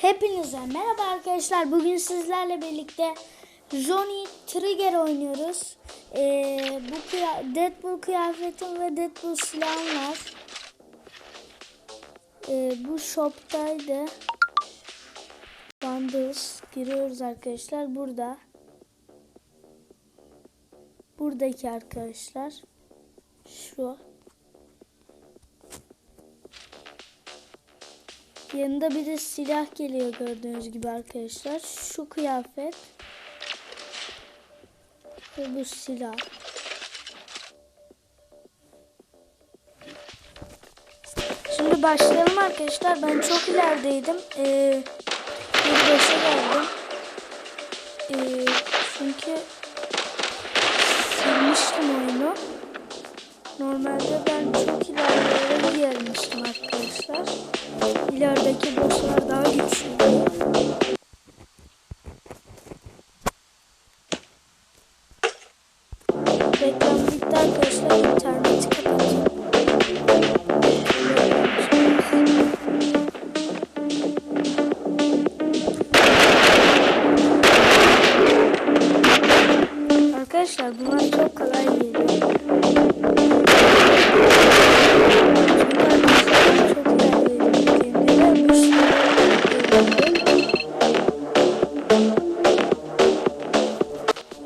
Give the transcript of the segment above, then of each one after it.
Hepinize merhaba arkadaşlar. Bugün sizlerle birlikte Johnny Trigger oynuyoruz. Ee, bu kıya- Deadpool kıyafetim ve Deadpool silahım var. Ee, bu shoptaydı. Bundles giriyoruz arkadaşlar. Burada. Buradaki arkadaşlar. Şu. Yanında bir de silah geliyor gördüğünüz gibi arkadaşlar. Şu kıyafet. Ve bu silah. Şimdi başlayalım arkadaşlar. Ben çok ilerideydim. Ee, bir başa geldim. Ee, çünkü silmiştim oyunu. Normalde ben çok arkadaşlar. İlerideki bosslar daha güçlü.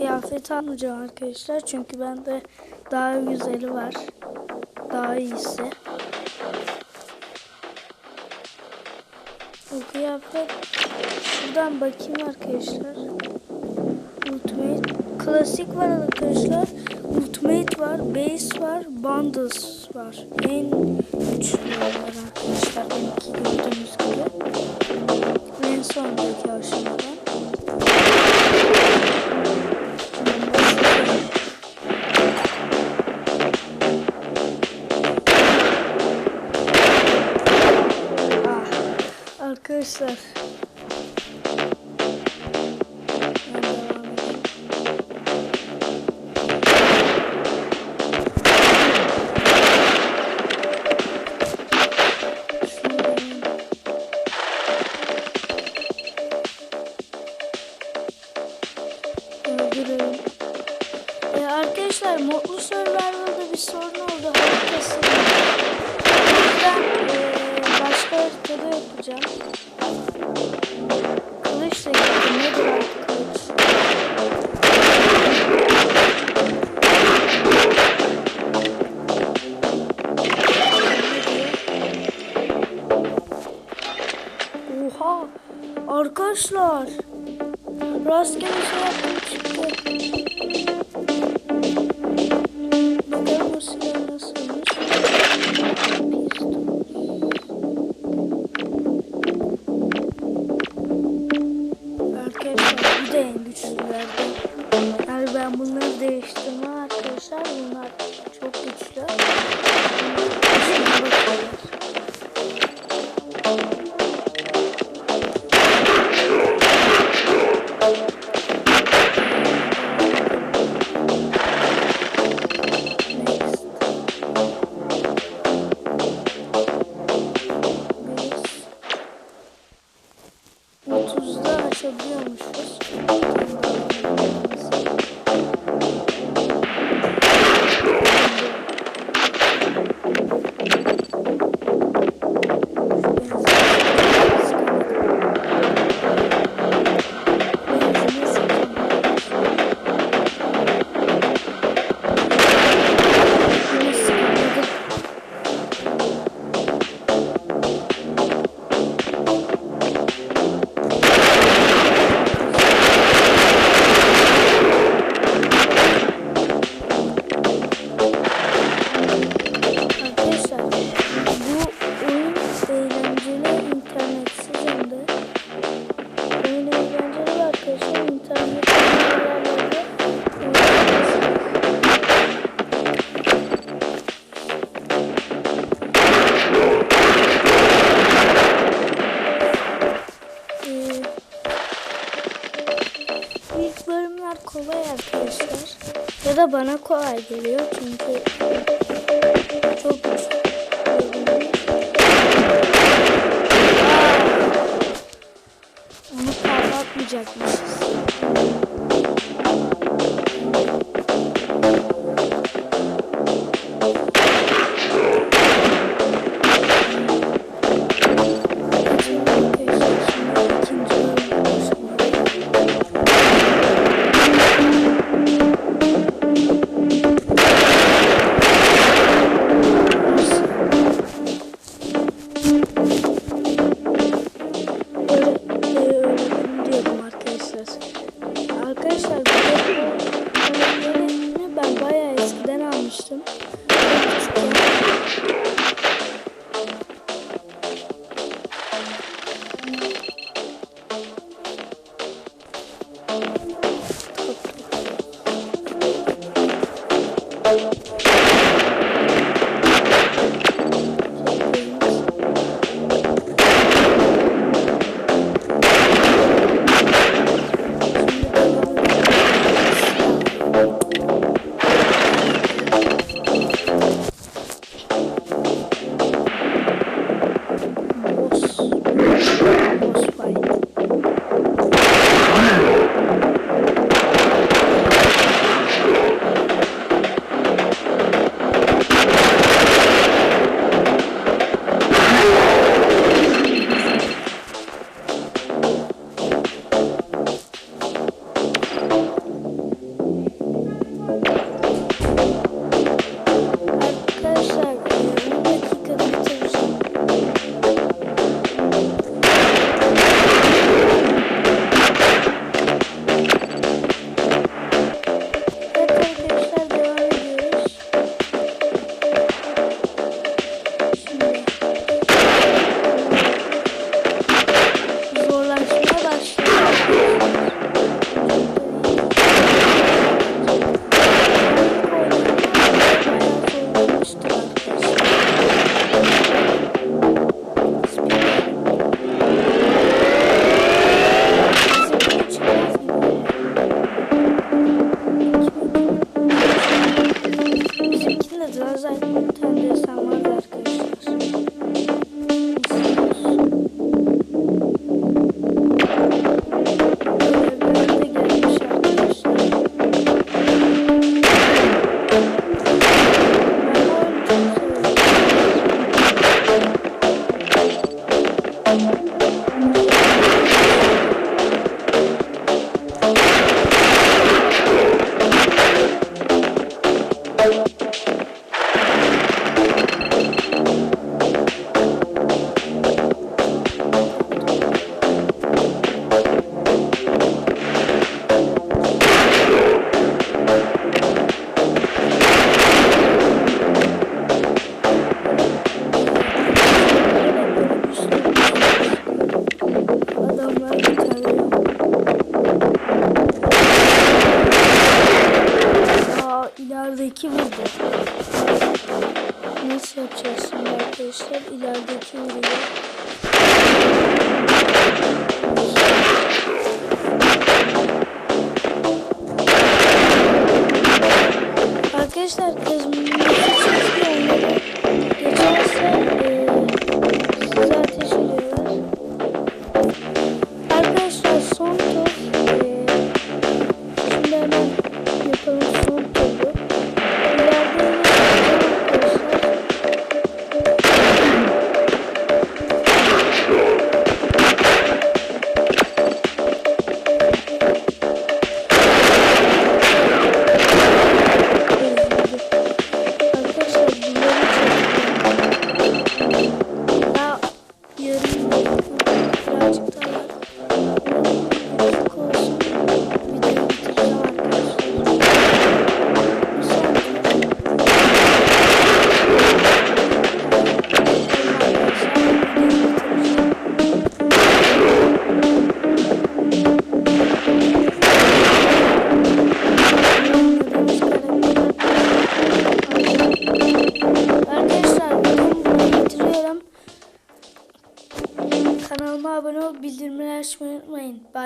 Kıyafet almayacağım arkadaşlar çünkü bende daha güzeli var. Daha iyisi. Bu kıyafet şuradan bakayım arkadaşlar. Ultimate klasik var arkadaşlar. Ultimate var, base var, bundles var. En güçlüler arkadaşlar. Benimki gördüğünüz gibi. En sondaki aşamadan. Arkadaşlar. Haritada yapacağım. Kılıçla gittim. Nedir artık kılıç? Oha! Arkadaşlar! Rastgele şey yaptım çıktı. Bunlar çok güçlü. da bana kolay geliyor çünkü çok güçlü. Onu patlatmayacakmış. system. Arkadaşlar.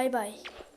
Bay bay.